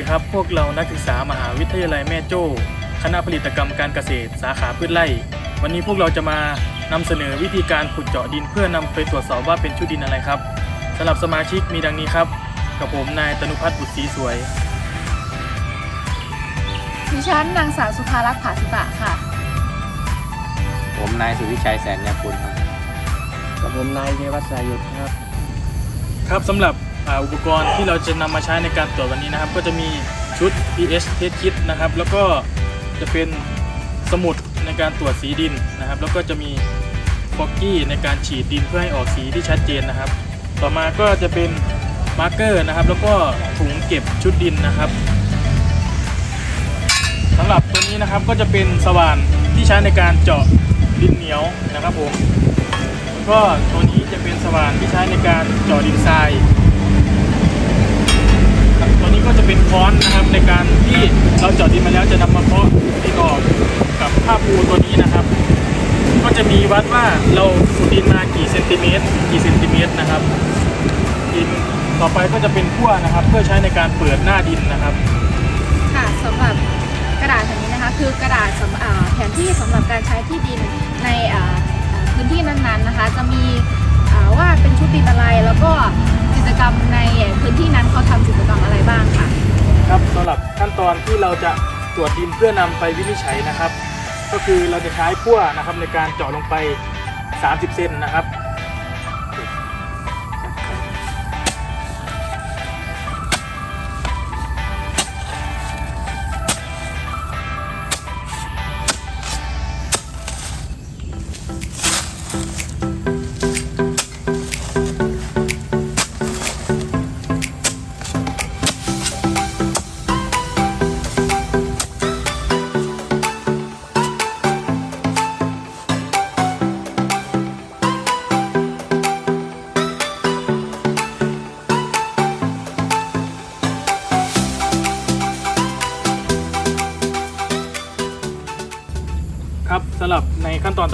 วัสดีครับ พวกเรานักศึกษามหาวิทยาลัยแม่โจ้ คณะผลิตกรรมการเกษตร สาขาพืชไร่ วันนี้พวกเราจะมานำเสนอวิธีการขุดเจาะดินเพื่อนำไปตรวจสอบว่าเป็นชุดดินอะไรครับสำหรับสมาชิกมีดังนี้ครับ กับผมนายตนุพัฒน์บุตรศรีสวย ดิฉันนางสาวสุภารักษ์ผาสุตะค่ะ ผมนายสุวิชัยแสนยาคุณครับกับผมนายเทวัฒน์สายุทธครับ ครับสำหรับ อุปกรณ์ที่เราจะนำมาใช้ในการตรวจวันนี้นะครับ ก็จะมีชุด pH test kit นะครับ แล้วก็จะเป็นสมุดในการตรวจสีดินนะครับ แล้วก็จะมีฟอกกี้ในการฉีดดินเพื่อให้ออกสีที่ชัดเจนนะครับ ต่อมาก็จะเป็นมาร์กเกอร์นะครับ แล้วก็ถุงเก็บชุดดินนะครับสำหรับตัวนี้นะครับก็จะเป็นสว่านที่ใช้ในการเจาะดินเหนียวนะครับผมแล้วก็ตัวนี้จะเป็นสว่านที่ใช้ในการเจาะดินทราย นี้ก็จะเป็นค้อนนะครับในการที่เราเจาะดินมาแล้วจะนำมาเคาะดินออกกับผ้าปูตัวนี้นะครับ ก็จะมีวัดว่าเราขุดดินมากี่เซนติเมตรกี่เซนติเมตรนะครับ ดินต่อไปก็จะเป็นขั้วนะครับ เพื่อใช้ในการเปิดหน้าดินนะครับ ค่ะสำหรับกระดาษแผ่นนี้นะคะคือกระดาษสำอ่าแผนที่สำหรับการใช้ที่ดินในพื้นที่นั้นๆนะคะ จะมีอ่าว่าเป็นชุดดินอะไรแล้วก็ กรรมในพื้นที่นั้นเขาทำกิจกรรมอะไรบ้างค่ะ ครับสำหรับขั้นตอนที่เราจะตรวจดินเพื่อนำไปวินิจฉัยนะครับ ก็คือเราจะใช้พั่วนะครับในการเจาะลงไป 30 เซนนะครับ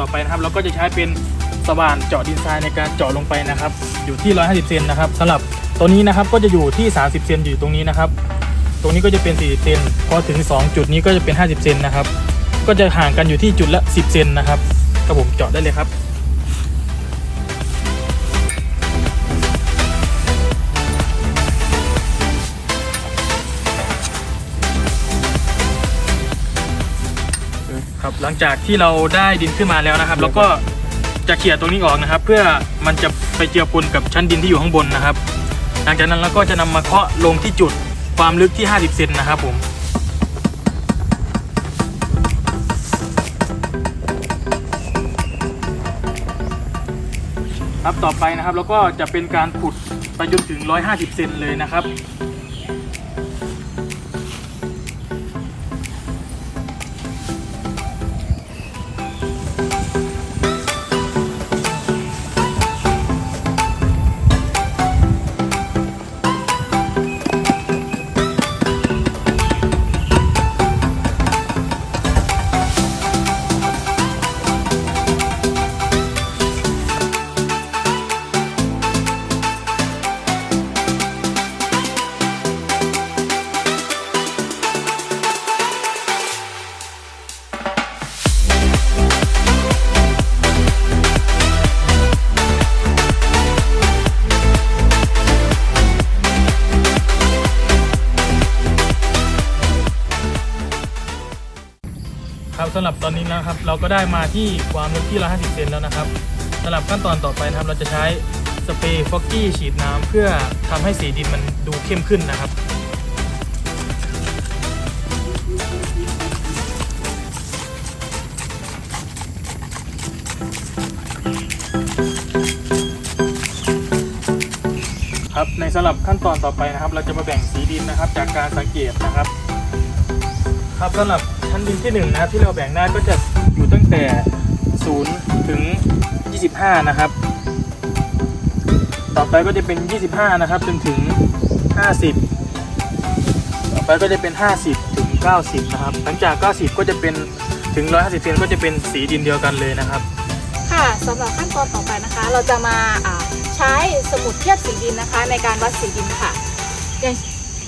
อนต่อไปนะครับเราก็จะใช้เป็นสว่านเจาะดินทรายในการเจาะลงไปนะครับ อยู่ที่ 150 เซนนะครับสำหรับตัวนี้นะครับก็จะอยู่ที่ 30 เซนอยู่ตรงนี้นะครับ ตรงนี้ก็จะเป็น 40 เซนพอถึง 2 จุดนี้ก็จะเป็น 50 เซนนะครับ ก็จะห่างกันอยู่ที่จุดละ 10 เซนนะครับครับผมเจาะได้เลยครับ หลังจากที่เราได้ดินขึ้นมาแล้วนะครับ แล้วก็จะเขี่ยตรงนี้ออกนะครับ เพื่อมันจะไปเจือปนกับชั้นดินที่อยู่ข้างบนนะครับ หลังจากนั้นเราก็จะนำมาเคาะลงที่จุดความลึกที่ 50 เซนนะครับผมครับต่อไปนะครับแล้วก็จะเป็นการขุดไปจนถึง 150 เซนเลยนะครับ สำหรับตอนนี้นะครับ เราก็ได้มาที่ความลึกที่ 150 เซนแล้วนะครับสำหรับขั้นตอนต่อไปนะครับ เราจะใช้สเปรย์ฟอกกี้ฉีดน้ำเพื่อทำให้สีดินมันดูเข้มขึ้นนะครับครับในสำหรับขั้นตอนต่อไปนะครับ เราจะมาแบ่งสีดินนะครับ จากการสังเกตนะครับ ครับสำหรับชั้นดินที่1นะที่เราแบ่งได้ก็จะอยู่ตั้งแต่ 0 ถึง 25 นะครับ ต่อไปก็จะเป็น 25 นะครับจนถึง 50 ต่อไปก็จะเป็น 50 ถึง 90 นะครับ หลังจาก 90 ก็จะเป็นถึง 150เซนก็จะเป็นสีดินเดียวกันเลยนะครับ ค่ะสำหรับขั้นตอนต่อไปนะคะ เราจะมาใช้สมุดเทียบสีดินนะคะ ในการวัดสีดินค่ะอย่าง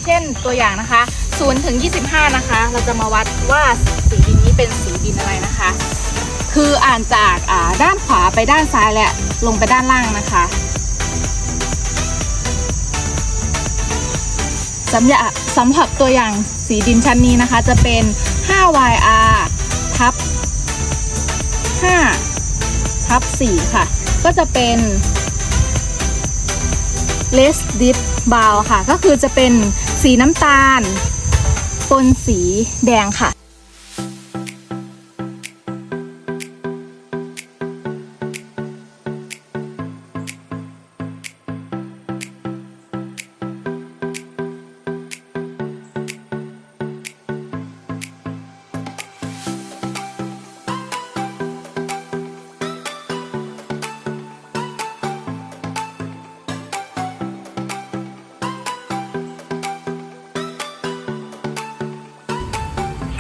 เช่นตัวอย่างนะคะ 0ถึง25 นะคะ เราจะมาวัดว่าสีดินนี้เป็นสีดินอะไรนะคะ คืออ่านจากอ่าด้านขวาไปด้านซ้ายและลงไปด้านล่างนะคะสำหรับสำหรับตัวอย่างสีดินชั้นนี้นะคะจะเป็น 5YR ทับ 5 ทับ 4 ค่ะ ก็จะเป็น less deep brown ค่ะ ก็คือจะเป็นสีน้ำตาล ปนสีแดงค่ะ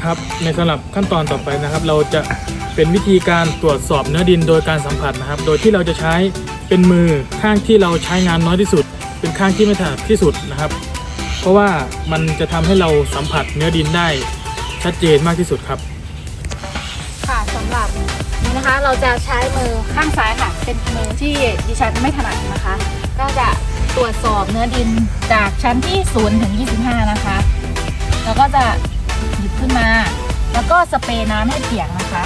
ครับในสำหรับขั้นตอนต่อไปนะครับ เราจะเป็นวิธีการตรวจสอบเนื้อดินโดยการสัมผัสนะครับ โดยที่เราจะใช้เป็นมือข้างที่เราใช้งานน้อยที่สุด เป็นข้างที่ไม่ถนัดที่สุดนะครับ เพราะว่ามันจะทำให้เราสัมผัสเนื้อดินได้ชัดเจนมากที่สุดครับค่ะสำหรับนี้นะคะเราจะใช้มือข้างซ้ายค่ะ เป็นมือที่ดิฉันไม่ถนัดนะคะ ก็จะตรวจสอบเนื้อดินจากชั้นที่0ถึง25 นะคะ แล้วก็จะ ขึ้นมา แล้วก็สเปรย์น้ำให้เปียกนะคะ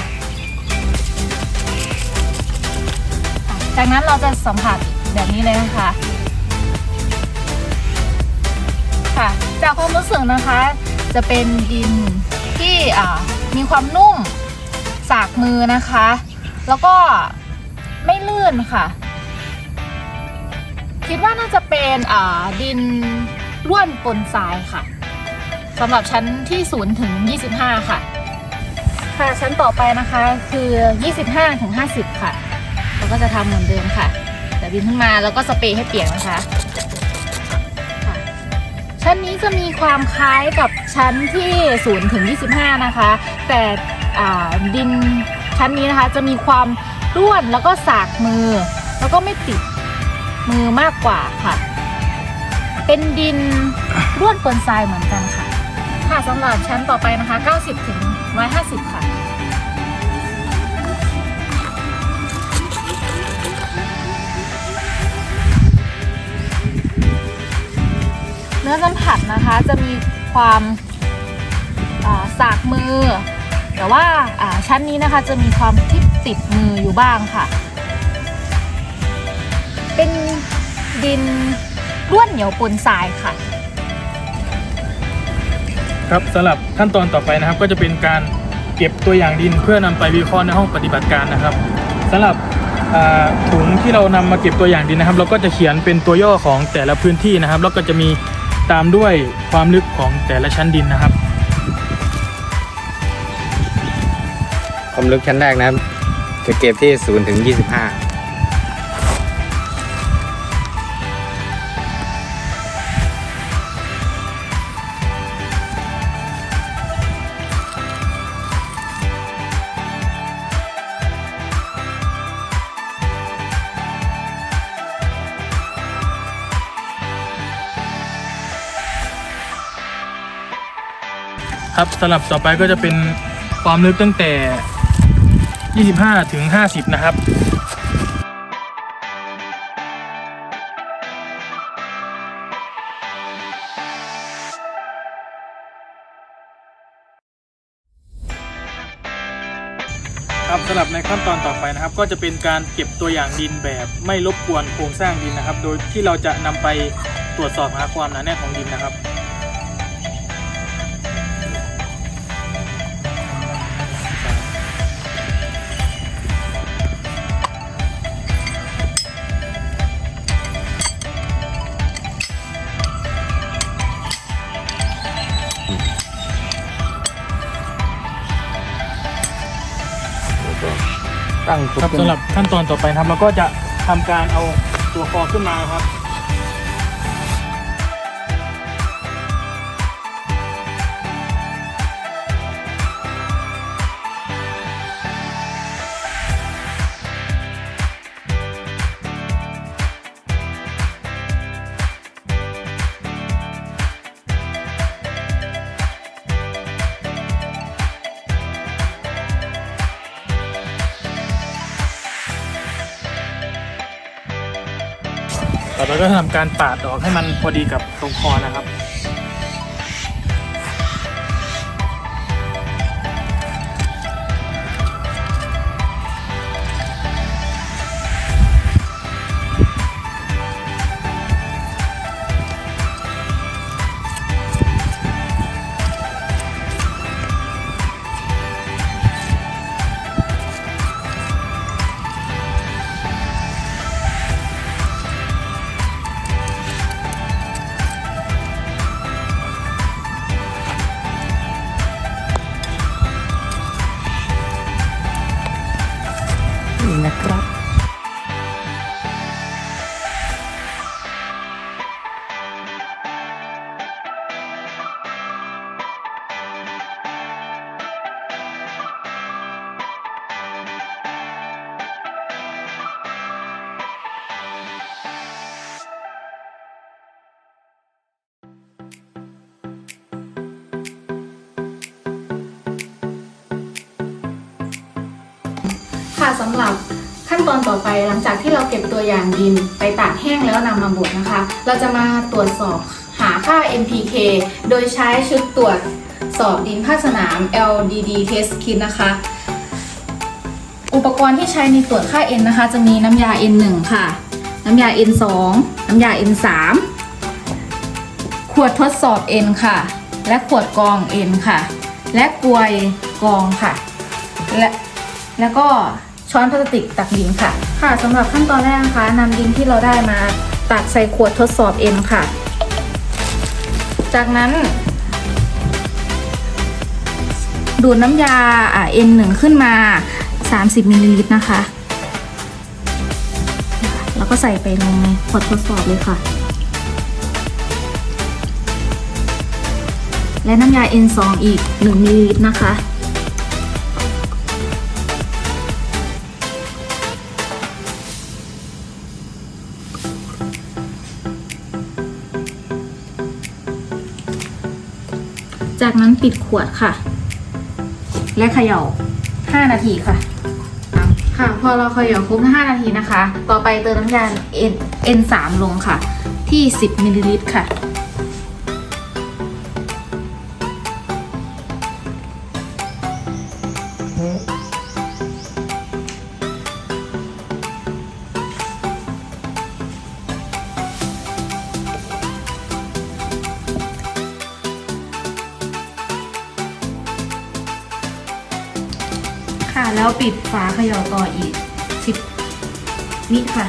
จากนั้นเราจะสัมผัสแบบนี้เลยนะคะ ค่ะ จากความรู้สึกนะคะ จะเป็นดินที่มีความนุ่มสากมือนะคะ แล้วก็ไม่ลื่นค่ะ คิดว่าน่าจะเป็นดินร่วนปนทรายค่ะ สำหรับชั้นที่ 0 ถึง 25 ค่ะ ค่ะชั้นต่อไปนะคะคือ 25 ถึง 50 ค่ะ เราก็จะทำเหมือนเดิมค่ะแต่ดินขึ้นมาแล้วก็สเปรย์ให้เปียกนะคะค่ะชั้นนี้จะมีความคล้ายกับชั้นที่0ถึง 25 นะคะ แต่ดินชั้นนี้นะคะจะมีความร่วนแล้วก็สากมือ แล้วก็ไม่ติดมือมากกว่าค่ะ เป็นดินร่วนปนทรายเหมือน ค่ะสำหรับชั้นต่อไปนะคะ 90 ถึง 150 ค่ะ เนื้อสัมผัสนะคะจะมีความาสากมือ แต่ว่าอ่าชั้นนี้นะคะจะมีความที่ติดมืออยู่บ้างค่ะ เป็นดินร่วนเหนียวปนทรายค่ะ ครับสำหรับขั้นตอนต่อไปนะครับ ก็จะเป็นการเก็บตัวอย่างดินเพื่อนำไปวิเคราะห์ในห้องปฏิบัติการนะครับสำหรับถุงที่เรานำมาเก็บตัวอย่างดินนะครับ เราก็จะเขียนเป็นตัวย่อของแต่ละพื้นที่นะครับ แล้วก็จะมีตามด้วยความลึกของแต่ละชั้นดินนะครับ ความลึกชั้นแรกนะครับจะเก็บที่0ถึง25 ครับสลับต่อไปก็จะเป็นความลึกตั้งแต่ 25 ถึง 50 นะครับครับสำหรับในขั้นตอนต่อไปนะครับ ก็จะเป็นการเก็บตัวอย่างดินแบบไม่รบกวนโครงสร้างดินนะครับ โดยที่เราจะนำไปตรวจสอบหาความหนาแน่นของดินนะครับ ครับสำหรับขั้นตอนต่อไปนะครับเราก็จะทำการเอาตัวคอขึ้นมาครับ แล้วก็ทำการปาดออกให้มันพอดีกับตรงคอนะครับ ค่ะสำหรับขั้นตอนต่อไปหลังจากที่เราเก็บตัวอย่างดินไปตากแห้งแล้วนำมาบดนะคะ เราจะมาตรวจสอบหาค่า NPK โดยใช้ชุดตรวจสอบดินภาคสนาม LDD Test Kit นะคะ อุปกรณ์ที่ใช้ในตรวจค่า N นะคะ จะมีน้ำยา N1 ค่ะ น้ำยา N2 น้ำยา N3 ขวดทดสอบ N ค่ะ และขวดกรอง N ค่ะ และกลวยกรองค่ะ และแล้วก็ ช้อนพลาสติกตักดินค่ะ ค่ะสำหรับขั้นตอนแรกนะคะนำดินที่เราได้มาตักใส่ขวดทดสอบเอ็นค่ะ จากนั้น ดูดน้ำยาอ่าเอ็นหนึ่งขึ้นมา 30มิลลิลิตรนะคะ แล้วก็ใส่ไปลงในขวดทดสอบเลยค่ะ และน้ำยา N2 อีก 1มิลลิลิตรนะคะ นั้นปิดขวดค่ะ และเขย่า 5 นาทีค่ะ ค่ะ พอเราเขย่าครบ5นาทีนะคะ ต่อไปเติมน้ำยา N N3 ลงค่ะ ที่ 10มิลลิลิตรค่ะค่ะ แล้าเขย่าต่ออีก 10 วิค่ะ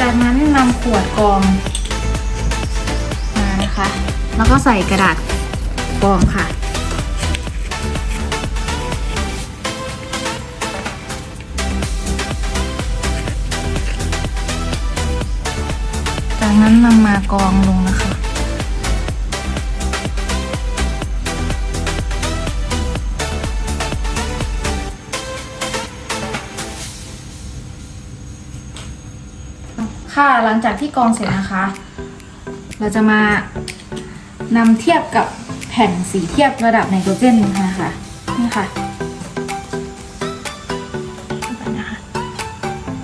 จากนั้นนำขวดกรองมานะคะ แล้วก็ใส่กระดาษกรองค่ะจากนั้นนำมากองลงนะคะ ค่ะหลังจากที่กรองเสร็จนะคะ เราจะมานำเทียบกับแผ่นสีเทียบระดับไนโตรเจนนะคะนี่ค่ะไปนะคะ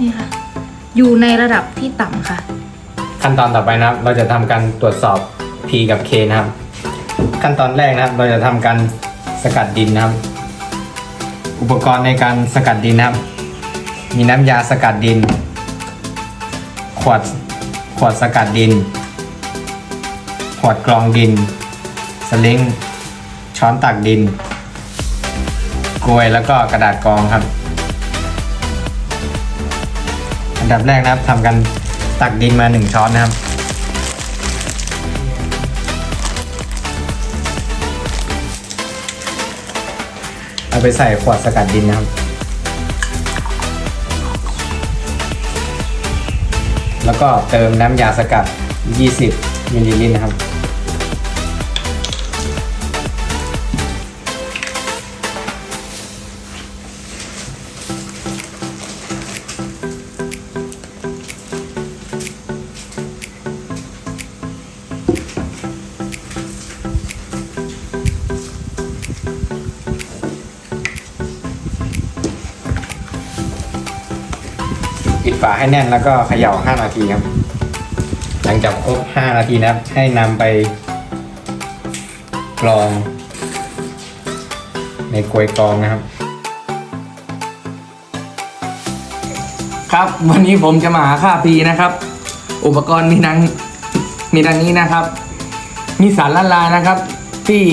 นี่ค่ะ อยู่ในระดับที่ต่ำค่ะ ขั้นตอนต่อไปนะครับ เราจะทำการตรวจสอบ P กับ K นะครับ ขั้นตอนแรกนะครับ เราจะทำการสกัดดินนะครับ อุปกรณ์ในการสกัดดินนะครับ มีน้ำยาสกัดดิน ขวดขวดสกัดดิน ขวดกรองดิน สลิงช้อนตักดิน กลวยแล้วก็กระดาษกรองครับ อันดับแรกนะครับทำกันตักดินมาหนึ่งช้อนนะครับ เอาไปใส่ขวดสกัดดินนะครับ แล้วก็เติมน้ำยาสกัด 20มิลลิลิตรนะครับ ให้แน่นแล้วก็เขย่า 5 นาทีครับ หลังจากครบ 5 นาทีนะครับ ให้นำไปกรอง ในกลวยกรองนะครับ ครับวันนี้ผมจะมาหาค่าพีนะครับ อุปกรณ์มีดังมีดังนี้นะครับ มีสารละลายนะครับ ที่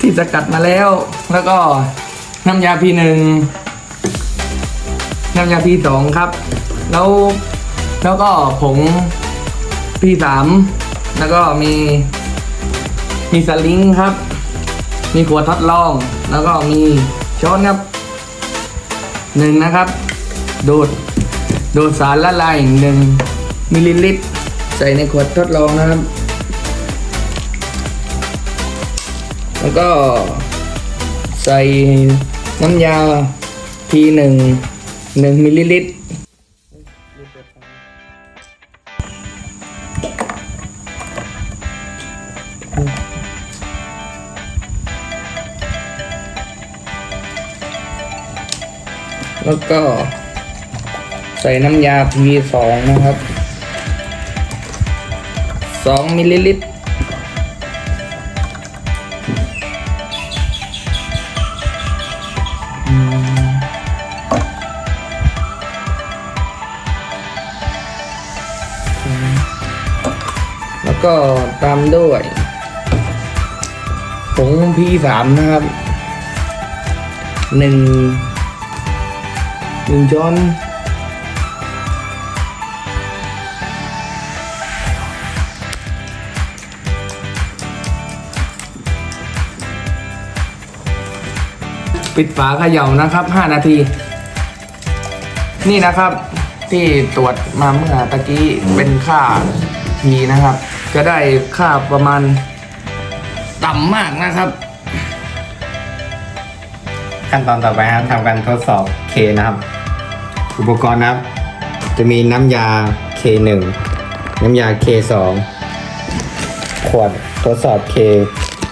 ที่สกัดมาแล้ว แล้วก็น้ำยาพีหนึ่ง น้ำยาพีสองครับ แล้วแล้วก็ผงพีสามแล้วก็มี มีสลิงครับ มีขวดทดลอง แล้วก็มีช้อนครับหนึ่งนะครับดูดดูดสารละลายหนึ่งมิลลิลิตร ใส่ในขวดทดลองนะครับ แล้วก็ใส่น้ำยาทีหนึ่ง หนึ่งมิลลิลิตรแล้วก็ใส่น้ำยา P2 นะครับ 2มิลลิลิตร ก็ตามด้วยผง P3 นะครับหนึ่งหนึ่งช้อนปิดฝาเขย่านะครับ 5 นาที นี่นะครับที่ตรวจมาเมื่อตะกี้เป็นค่า P นะครับ จะได้ค่าประมาณต่ำมากนะครับ ขั้นตอนต่อไปครับทำการทดสอบ K นะครับ อุปกรณ์นะครับ จะมีน้ำยา K1 น้ำยา K2 ขวดทดสอบ K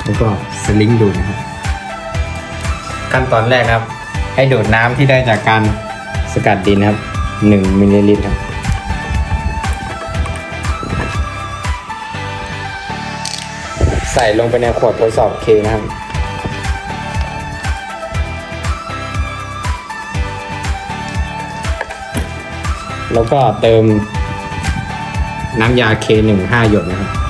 แล้วก็สลิงดูดนะครับ ขั้นตอนแรกครับ ให้ดูดน้ำที่ได้จากการสกัดดินนะครับ 1มิลลิลิตรครับ ส่ลงไปในขวดทดสอบเคนะครับแล้วก็เติมน้ำยา K1 5หยดนะครับ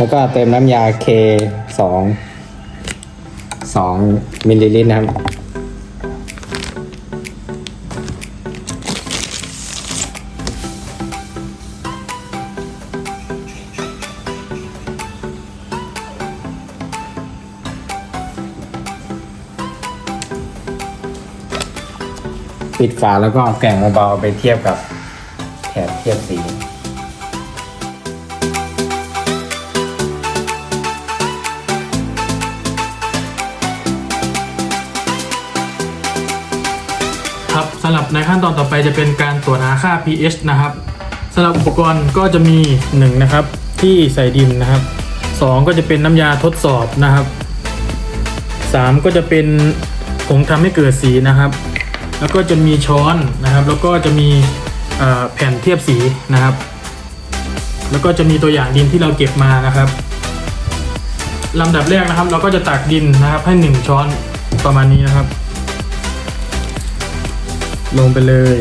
แล้วก็เติมน้ำยา K2 2มิลลิลิตรนะครับ ปิดฝาแล้วก็แกว่งเบาๆไปเทียบกับแถบเทียบสี สำหรับในขั้นตอนต่อไปจะเป็นการตรวจหาค่า pH นะครับสำหรับอุปกรณ์ก็จะมี1นะครับที่ใส่ดินนะครับ2ก็จะเป็นน้ำยาทดสอบนะครับ 3 ก็จะเป็นผงทำให้เกิดสีนะครับ แล้วก็จะมีช้อนนะครับ แล้วก็จะมีแผ่นเทียบสีนะครับ แล้วก็จะมีตัวอย่างดินที่เราเก็บมานะครับลำดับแรกนะครับ เราก็จะตักดินนะครับให้ 1 ช้อนประมาณนี้นะครับ ลงไปเลย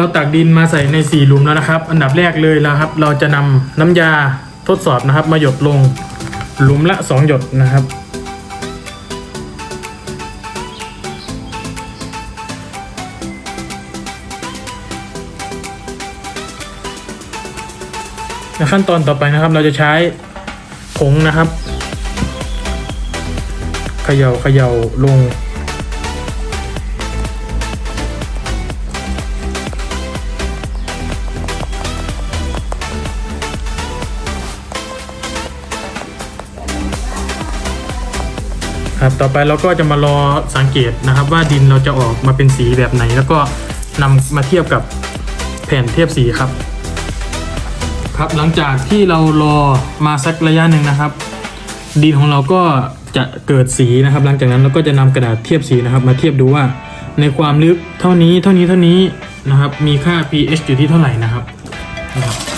เราตักดินมาใส่ใน4หลุมแล้วนะครับ อันดับแรกเลยนะครับ เราจะนำน้ำยาทดสอบนะครับ มาหยดลงหลุมละ 2 หยดนะครับ ขั้นตอนต่อไปนะครับเราจะใช้ผงนะครับเขย่าเขย่าลง ครับต่อไปเราก็จะมารอสังเกตนะครับ ว่าดินเราจะออกมาเป็นสีแบบไหน แล้วก็นำมาเทียบกับแผ่นเทียบสีครับ ครับหลังจากที่เรารอมาสักระยะหนึ่งนะครับ ดินของเราก็จะเกิดสีนะครับ หลังจากนั้นเราก็จะนำกระดาษเทียบสีนะครับ มาเทียบดูว่าในความลึกเท่านี้เท่านี้เท่านี้นะครับ มีค่า pH อยู่ที่เท่าไหร่นะครับนะครับ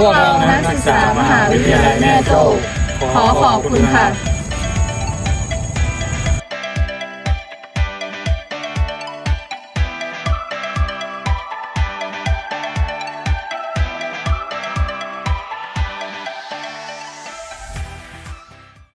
พวกเรานักศึกษามหาวิทยาลัยแม่โจ้ขอขอบคุณค่ะ